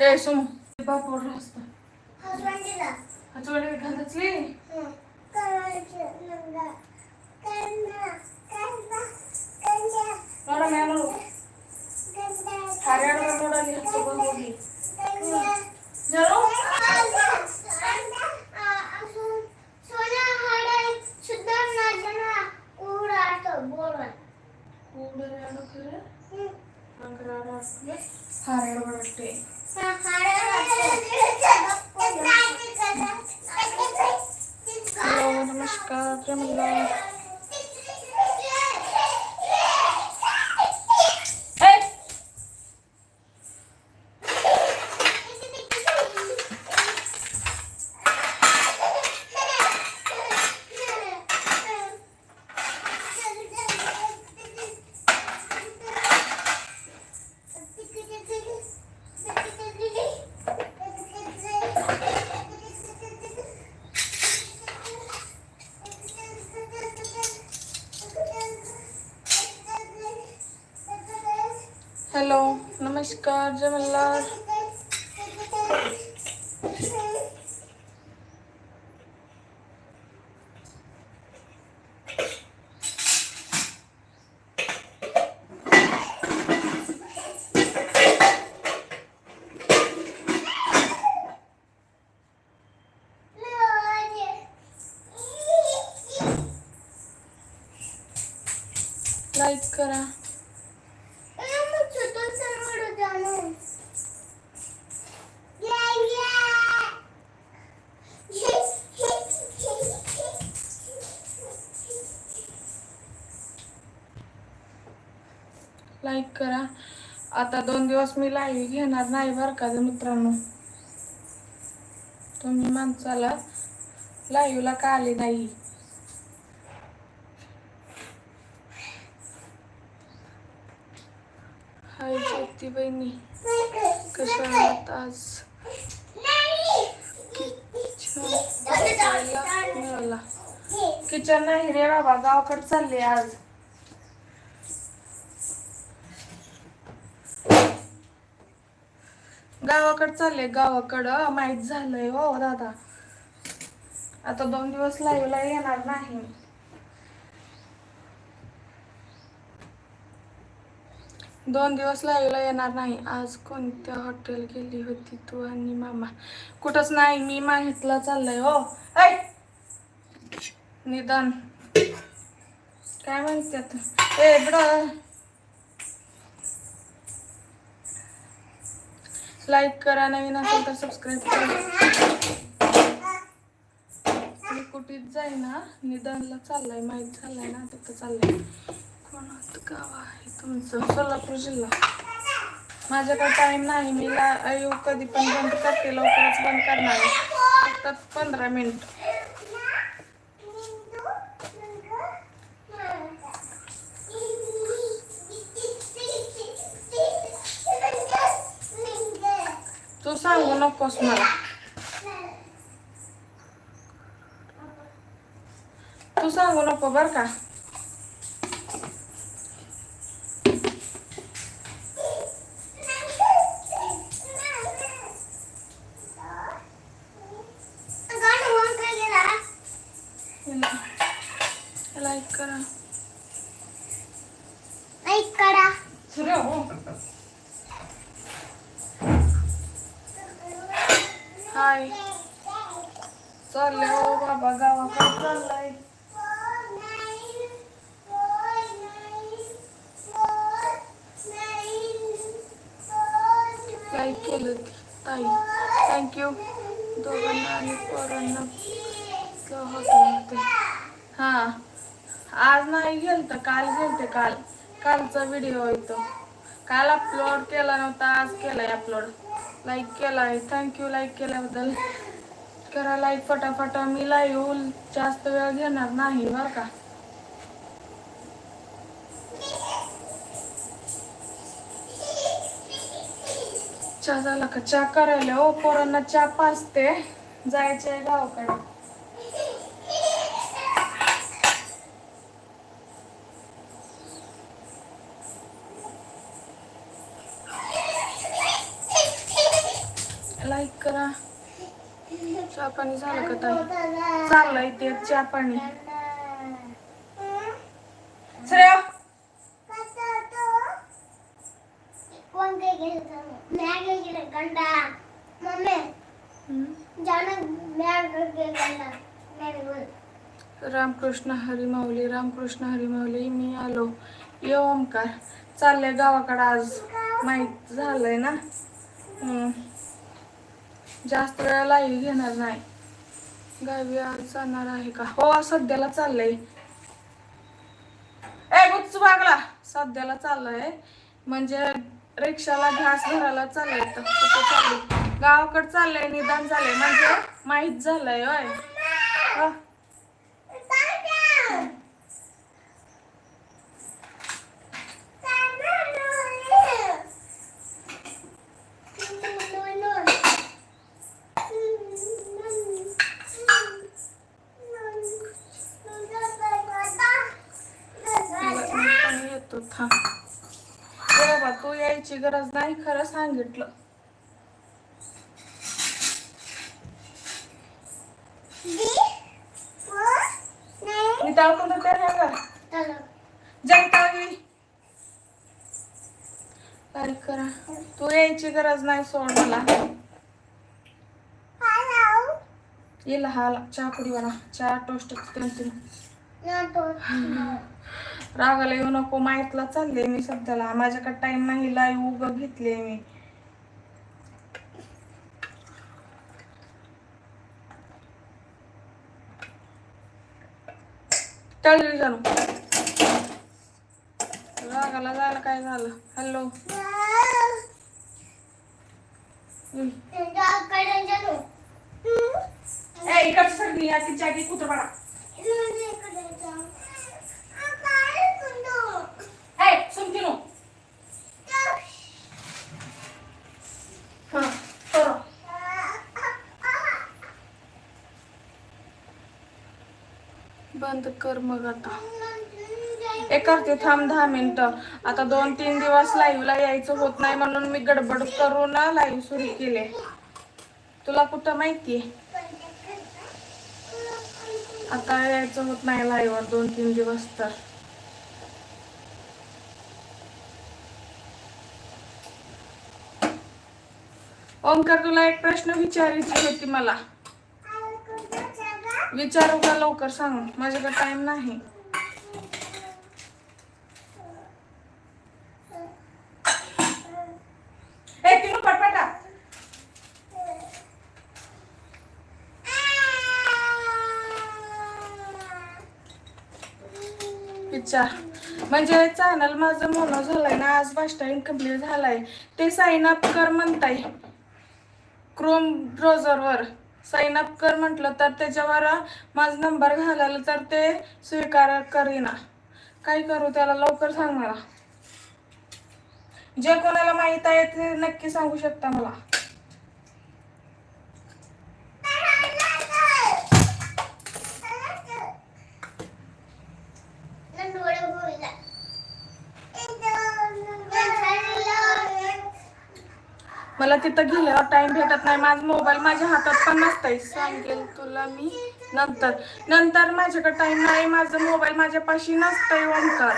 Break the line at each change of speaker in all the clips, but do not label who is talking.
ఏ సుమ్ పాప రాస్తా చూడండి కందచ్చి ನೋಡ ಮ್ಯಾಲ ಹರ್ಯಾಣ ನೋಡ ನೀರು ತಗೊಂಡು ಹೋಗಿ ಜರೋ ಹಾರಾಡೋಕೆ Hello, namaskar, Jamila. लाईक करा. लाईक करा. आता दोन दिवस मी लाईव्ह घेणार नाही बरं का मित्रांनो. तुम्ही माणसाला लाईव्हला का आले नाही? आज किचन नाही रे बाबा गावाकडे चालले आज. गावाकडे चालले गावाकडं. माहीत झालंय हो दादा. आता दोन दिवस लाईव्हला येणार नाही. दोन दिवस लाईव्हला येणार नाही. आज कोणत्या हॉटेल गेली होती तू आणि मामा? कुठंच नाही मी माहितला चाललंय हो. ऐ! निदान. काय माहिती ए बड लाईक करा नवीन असेल तर सबस्क्राईब करा. मी कुठेच जाईना. निदानला चाललंय माहीत झालंय ना तिथं चाललंय. कोणात गाव आहे तुमचं सोलापूर जिल्हा. माझ्याकडे टाईम नाही. मी ला येऊ कधी पण बंद करते. लवकरच बंद करणार आहे. फक्त पंधरा मिनिट तू सांगू नकोस मला. तू सांगू नको बर का. हाय चालले हो बाबा गावाकडे चाललाय. काय केलं ताई थँक्यू दोघांना आणि पोरांना हॉटेलमध्ये हां. आज नाही गेलतं काल गेलते काल. कालचा व्हिडिओ येतो काल अपलोड केला नव्हता आज केलाय अपलोड लाईक केलाय. थँक्यू लाईक केल्याबद्दल. करा लाईक फटाफट. मी लाईव्ह जास्त वेळ घेणार नाही बरं का. चहा झाला का? चहा करायला. हो पोरांना चहा पाचते जायचे गावाकडे करा चहा पाणी झालं का ताई? चाललंय ते चहा पाणी. श्रेया! रामकृष्ण हरी माऊली रामकृष्ण हरी माऊली मी आलो. ये ओमकार चाललंय गावाकडं आज. माहीत झालंय ना? जास्त वेळा लाईव्ह घेणार नाही. गावी आज जाणार आहे का? हो सध्याला चाललंय. ए गुच्च बागला. सध्याला चाललंय. म्हणजे रिक्षाला घास भरायला चाललंय तर कुठं चाललंय? गावाकडे चाललंय निदान झालंय. म्हणजे माहीत झालंय होय. सांगितलं मी टाकून तर त्या का काय करा. तू यायची गरज नाही सोड मला. येला हाला चहा पुडी बना चहा टोस्ट रागाला येऊ नको माहितला चालले मी सध्याला माझ्याकडे टाइम नाही लाईव्ह उग घेतले मी. तळली जाणू रागाला जायला काय झालं? हॅलो इकडची सगळी या ती जागी कुत्र पडा ए सुनती नो हा करो बंद कर मग आता. हे करते थांब दहा मिनिटं. आता दोन तीन दिवस लाईव्हला यायचं होत नाही म्हणून मी गडबड करून लाईव्ह सुरू केले. तुला कुठं माहितीये? आता यायचं होत नाही लाईव्हवर दोन तीन दिवस तर. ओमकार तुला एक प्रश्न विचारायची होती मला. विचारू का लवकर सांग माझ्याकडे टाइम नाही. विचार. म्हणजे चॅनल माझं मोनो झालंय ना आज फर्स्ट टाइम कंप्लीट झालाय. ते साइन अप कर म्हणताय. क्रोम ब्राउझरवर साइन अप कर म्हटलं तर त्याच्यावर माझा नंबर घालायला तर ते स्वीकार करीना. काय करू त्याला? लवकर सांग मला. जे कोणाला माहीत आहे ते नक्की सांगू शकता मला. मला तिथं गेल्यावर टाइम भेटत नाही. माझा मोबाईल माझ्या हातात पण नसतंय. सांगेल तुला मी नंतर. नंतर माझ्याकडे टाइम नाही. माझा मोबाईल माझ्यापाशी नसतंय ओंकार!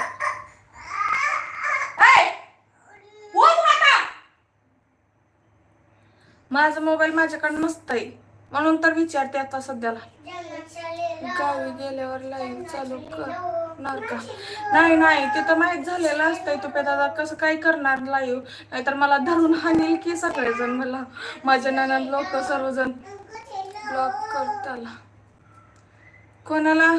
माझा मोबाईल माझ्याकडे नसतंय. म्हणून तर विचारते आता सध्याला. गावी गेल्यावर लाईव्ह चालू करणार का? नाही नाही तिथं माहीत झालेलं असतंय तू दादा. कसं काय करणार लाईव्ह नाहीतर मला धरून हानील की सगळेजण मला. माझ्या ननद लोक सर्वजण ब्लॉक कर त्याला कोणाला?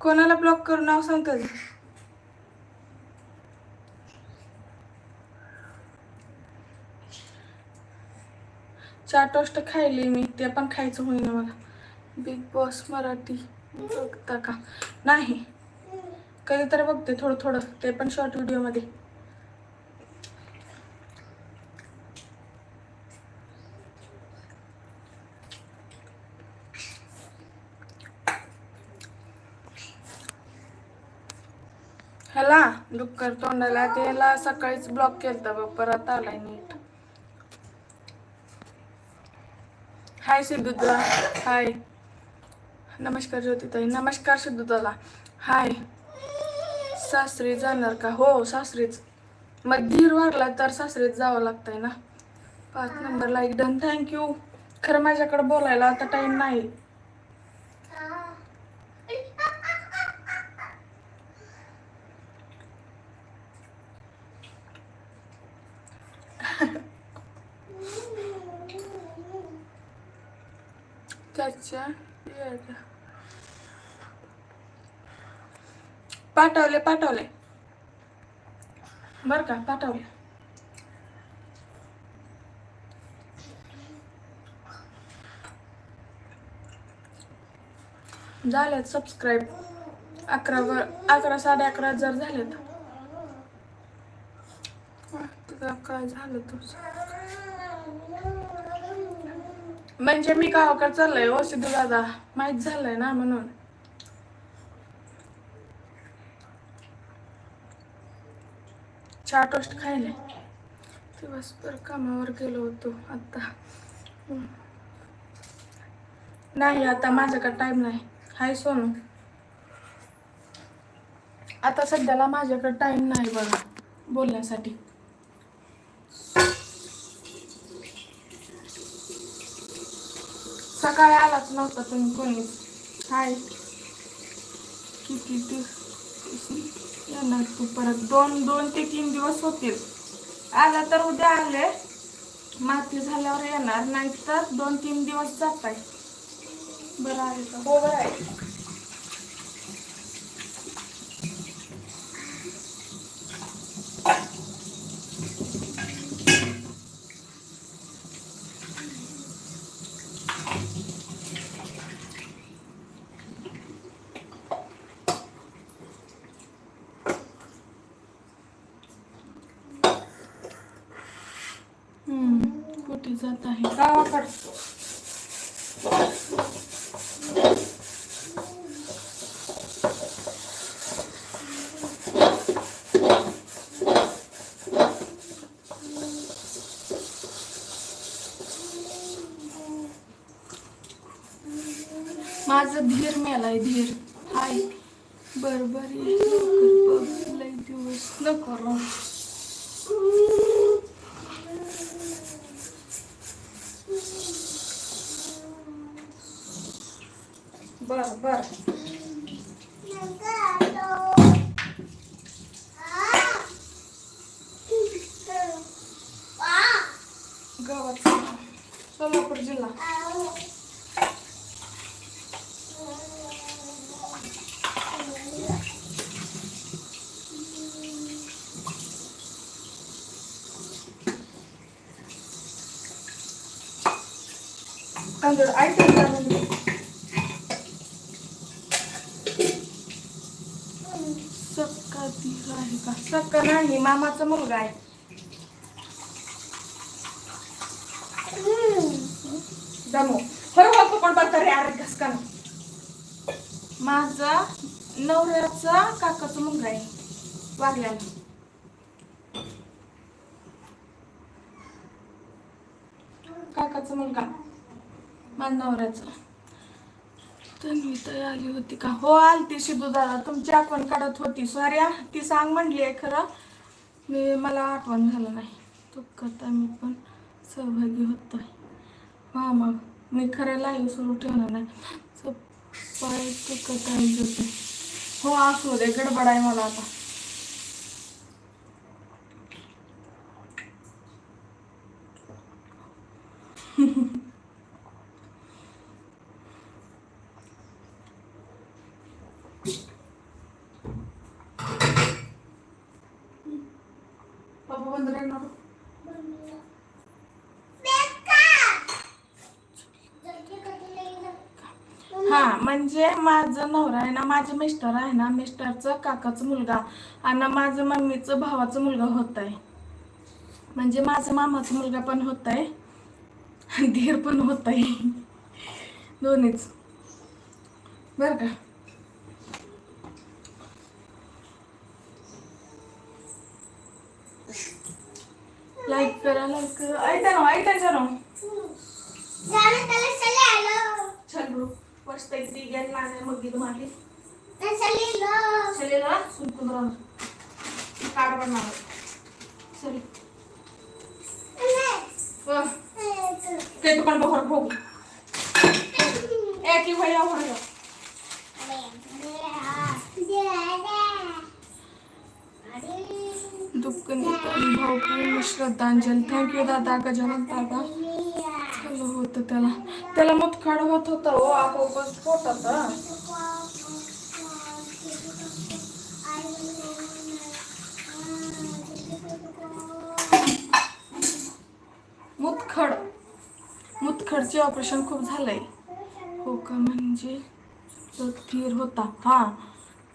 कोणाला ब्लॉक करू? नाव सांगते चार टोस्ट खायले मी ते पण खायचं होईना मला. बिग बॉस मराठी बघता का? नाही. कधी तर बघते थोडं थोडं. ते पण शॉर्ट व्हिडिओमध्ये ह्याला डुक्कर तोंडाला. त्याला सकाळीच ब्लॉक केलता बघ परत आलाय नीट. हाय सिद्धुदा हाय. नमस्कार ज्योतिताई. नमस्कार सिद्धुदाला हाय. सासरी जाणार का? हो सासरीच. मग धीर वारला तर सासरीच जावं लागतंय ना? पाच नंबरला एक डन. थँक्यू खरं माझ्याकडे बोलायला आता टाईम नाही. त्याच्या पाठवले पाठवले. बर का पाठवले. झालेत सबस्क्राईब अकरा वर अकरा साडे अकरा हजार झालेत. काय झालं तुझं म्हणजे मी गावाकडे चाललंय हो सिद्धू दादा माहीत झालंय ना म्हणून. चहा टोस्ट खायले. दिवसभर कामावर गेलो होतो आता. नाही आता माझ्याकडे टाइम नाही. हाय सोनू. आता सध्याला माझ्याकडे टाइम नाही बघा बोलण्यासाठी. सकाळी आलाच नव्हता तुम्ही कोणीच. हाय. किती दिवस? येणार तू परत. दोन दोन ते तीन दिवस होतील. आला तर उद्या आले. माती झाल्यावर येणार. नाही तर दोन तीन दिवस जात आहे बरं आहे. का हो बरं आहे हम्म, कुठे जात आहे. गावाकडे माझं धीर मेलाय धीर हाय बर बर ये लवकर बघ लय दिवस नको राहू. बर बर गावात सोलापूर जिल्हा तांदूळ ऐकून जा म्हणजे. सक्का धीर आहे का सक्का नाही मामाचा मुलगा आहे. दमो. बरोबर पकड बघता रे अरे घस का माझा नवऱ्याचा काकाचा मुलगा आहे. वारल्याला काकाचा मुलगा. माझ्या नवऱ्याचा. तन्वी तर आली होती का? हो आलती शिदू दादा. तुमची आठवण काढत होती. सॉरी ती सांग म्हणली आहे खरं. मी मला आठवण झालं नाही. तो करता मी पण सहभागी होतोय. हा मग मी खरं लाईव्ह सुरू ठेवणार नाही. पाय तो कथा हो असू दे. गडबड आहे मला आता. हा म्हणजे माझं नवरा आहे ना माझे मिस्टर आहे ना मिस्टरचा काकाचा मुलगा आणि माझं मम्मीचं भावाचा मुलगा होत आहे म्हणजे माझं मामाचा मुलगा पण होत आहे धीर पण होत आहे दोन्हीच. बर का? लाईक करा लाईक करा. ऐका ना ऐकायचं ना. चल मस्त एक ती गेल लाने मग गिद मारली चलेला सुनकुन राहून काढ बनणार सरी ते दुकान बघर भोग एक ही भैया हो रहा दुःखनी भावपूर्ण श्रद्धांजली. थँक्यू दादा गजानन दादा. झालं होतं त्याला त्याला मुतखड होत होता हो आपोआपच पोटात मुतखड मुतखडचे ऑपरेशन खूप झालंय. हो का म्हणजे? तो स्थिर होता. हा.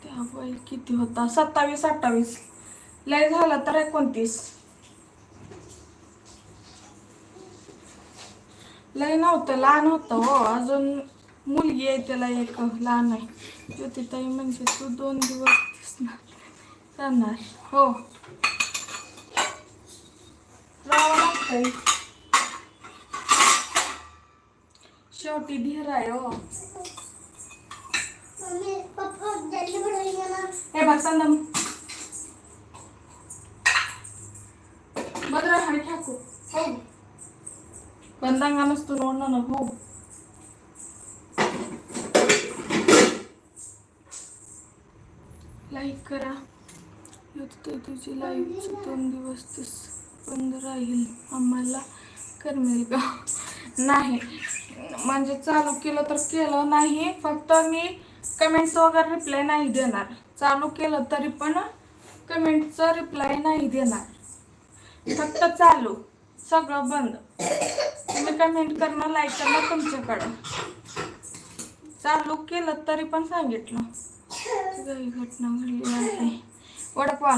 त्या वय किती होता? सत्तावीस अठ्ठावीस. लय झाला तर एकोणतीस. लय नव्हतं लहान होतं हो. अजून मुलगी आहे त्याला एक लहान आहे. ज्योतिताई म्हणजे तू दोन दिवस राहणार हो. राहावं शेवटी धीर आहे हो. हे बघ संदम बदरा आणि ठाकू हो बंदांगा नसतो नोडणं ना हो लाईक करा येतो तुझी लाईव्ह दोन दिवस तस बंद राहील आम्हाला करमेल का नाही म्हणजे चालू केलं तर केलं नाही फक्त मी कमेंट्स वगैरे रिप्लाय नाही देणार चालू केलं तरी पण कमेंटचा रिप्लाय नाही देणार फक्त चालू सगळं बंद तुम्ही कमेंट करणं लाईक करणं तुमच्याकडं. चालू केलं तरी पण सांगितलं. काही घटना घडली आहे. वडपा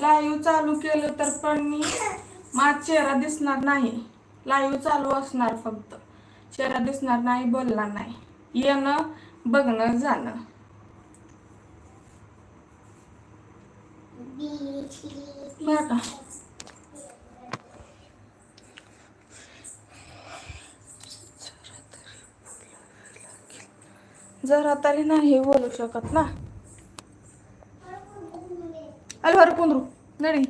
लाईव्ह चालू केलं तर पण मी माझा चेहरा दिसणार नाही. लाईव्ह चालू असणार फक्त. चेहरा दिसणार नाही बोलणार नाही. येणं बघणं जाणं. बरं का जरा तरी नाही बोलू शकत ना. अरे बरं कुंदरू. नडी.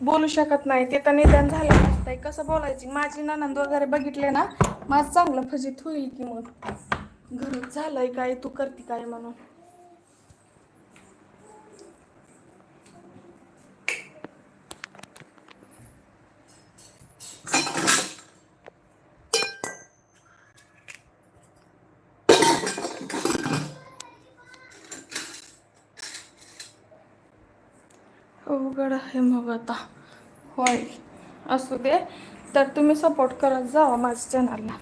बोलू शकत नाही. ते तर निदान झालं नसतंय कसं बोलायची? माझी ननंद वगैरे बघितले ना माझं चांगलं फजित होईल की मग. घरात झालंय काय? तू करते काय म्हणून? आहे मग आता. होय. असू दे. तर तुम्ही सपोर्ट करत जावा हो माझ्या चॅनलला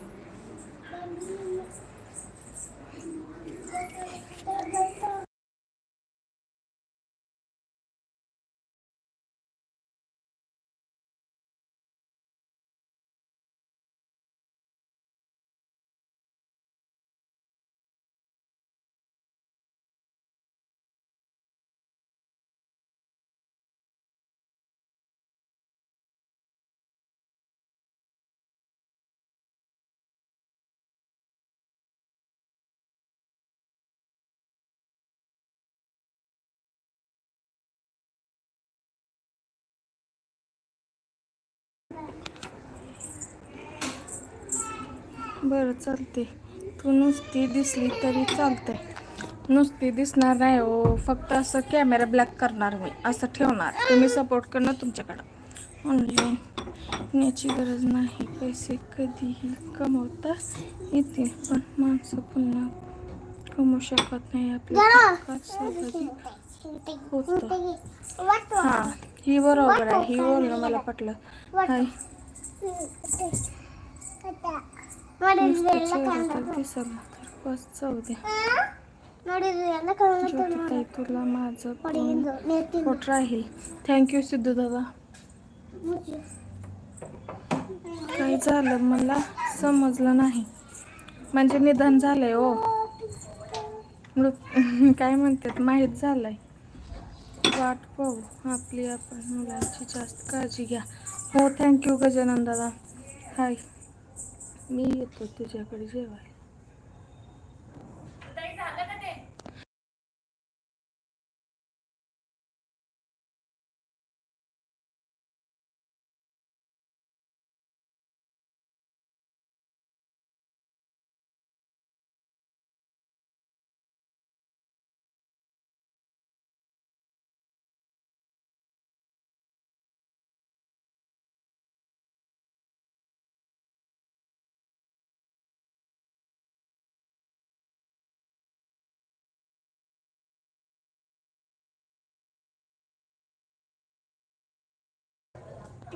बरं चालते तू नुसती दिसली तरी चालते नुसती दिसणार नाही हो. फक्त असं कॅमेरा ब्लॅक करणार मी. असं ठेवणार. तुम्ही सपोर्ट करणं तुमच्याकडं. ऑनलाईन याची गरज नाही. पैसे कधीही कमवता येतील पण माणसं पुन्हा कमवू शकत नाही. आपल्या होतं. हां ही बरोबर आहे. ही बोलणं मला पटलं. नुसतं चेहरा तर बस जाऊ ज्योतिताई तुला माझं पोट राहील थँक्यू सिद्धू दादा काय झालं मला समजलं नाही म्हणजे निधन झालंय मृत काय म्हणतात माहीत झालंय वाट पाहू आपली आपण मुलांची जास्त काळजी घ्या हो थँक्यू गजानन दादा हाय मी येतो तुझ्याकडे जेवायला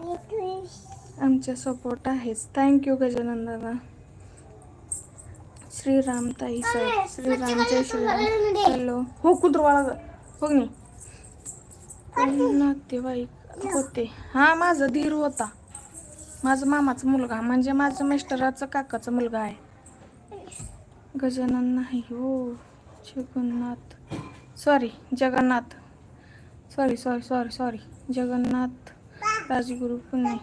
आमच्या सपोर्ट आहेच. थँक्यू गजानन दादा श्रीराम ताई सर श्रीराम जय श्रीराम हॅलो हो कुत्रवाळा बघ नी. नातेवाईक होते? हा माझा धीर होता. माझा मामाचा मुलगा. म्हणजे माझं मिस्टराचं काकाचा मुलगा आहे. गजानन नाही हो. Jagannath. Sorry Jagannath. Sorry sorry sorry sorry Jagannath Rajguru Pune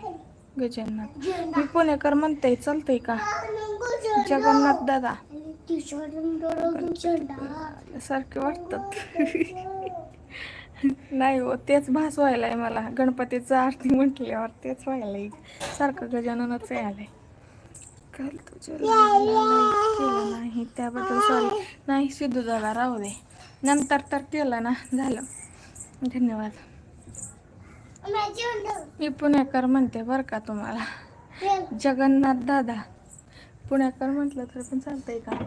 गजाननाथ मी पुणेकर म्हणते चालतंय का? जगन्नाथ दादा. सारखे वाटतात नाही हो तेच भास व्हायलाय मला. गणपतीचं आरती म्हटल्यावर तेच व्हायलाय. सारखं गजाननच आलंय काल तुझ्या केलं नाही त्याबद्दल सॉरी नाही सिद्धू दादा राहू दे. नंतर तर केलं ना झालं. धन्यवाद. मी पुणेकर म्हणते बरं का तुम्हाला. जगन्नाथ दादा. पुणेकर म्हटलं तर पण चालतंय का?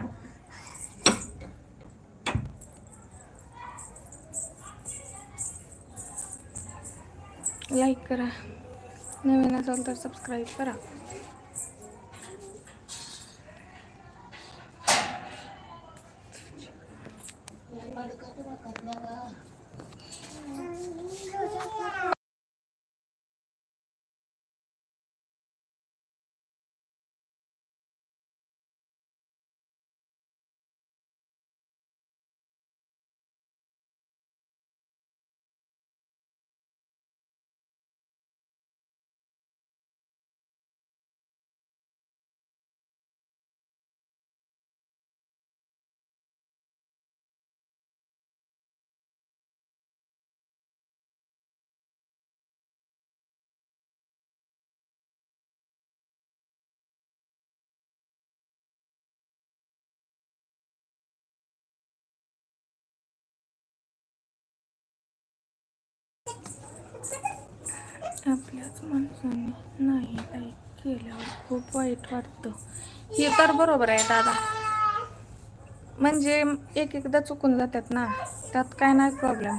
लाईक करा. नवीन असाल तर सबस्क्राईब करा. आपल्याच माणसाने नाही काही केल्यावर खूप वाईट वाटतं. हे तर बरोबर आहे दादा. म्हणजे एक एकदा चुकून जातात ना त्यात काय नाही प्रॉब्लेम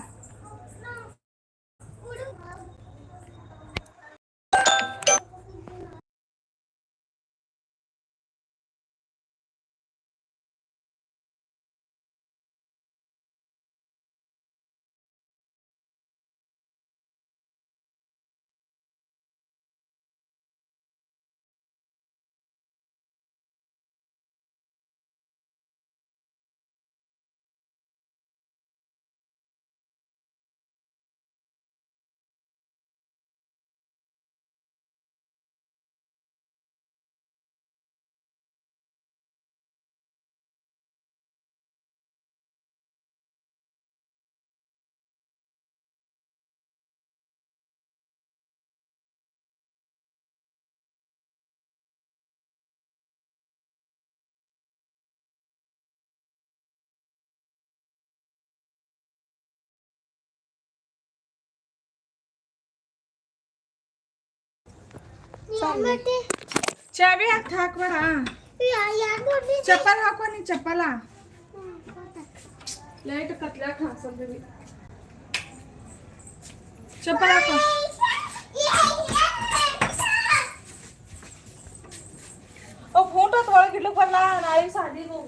चावी हात हाक बरा चप्पल हाकोनी चप्पला. लाइट कतल्या खा सगळी चप्पल हाको. ओ फोटो थोडं किलो पडला नाळी साधी गो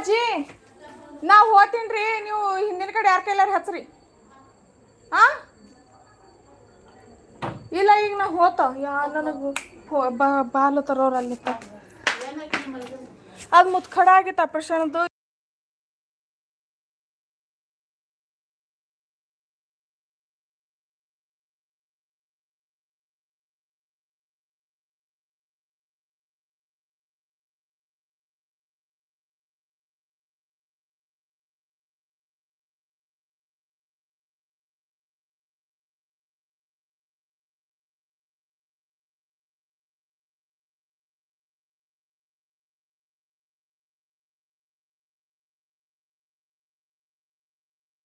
ಅಜ್ಜಿ ನಾವು ರೀ ನೀವು ಹಿಂದಿನ ಕಡೆ ಯಾರ ಕೈಲಾರ ಹಚ್ಚ್ರಿ ಆ? ಇಲ್ಲ, ಈಗ ನಾ ಹೋತ. ಯಾ, ನನಗೆ ಬಾಲು ತರೋರಲ್ಲಿ ಅದ್ ಮುತ್ಕಡ ಆಗಿತ್ತು ಆಪ್ರೇಷನ್ದು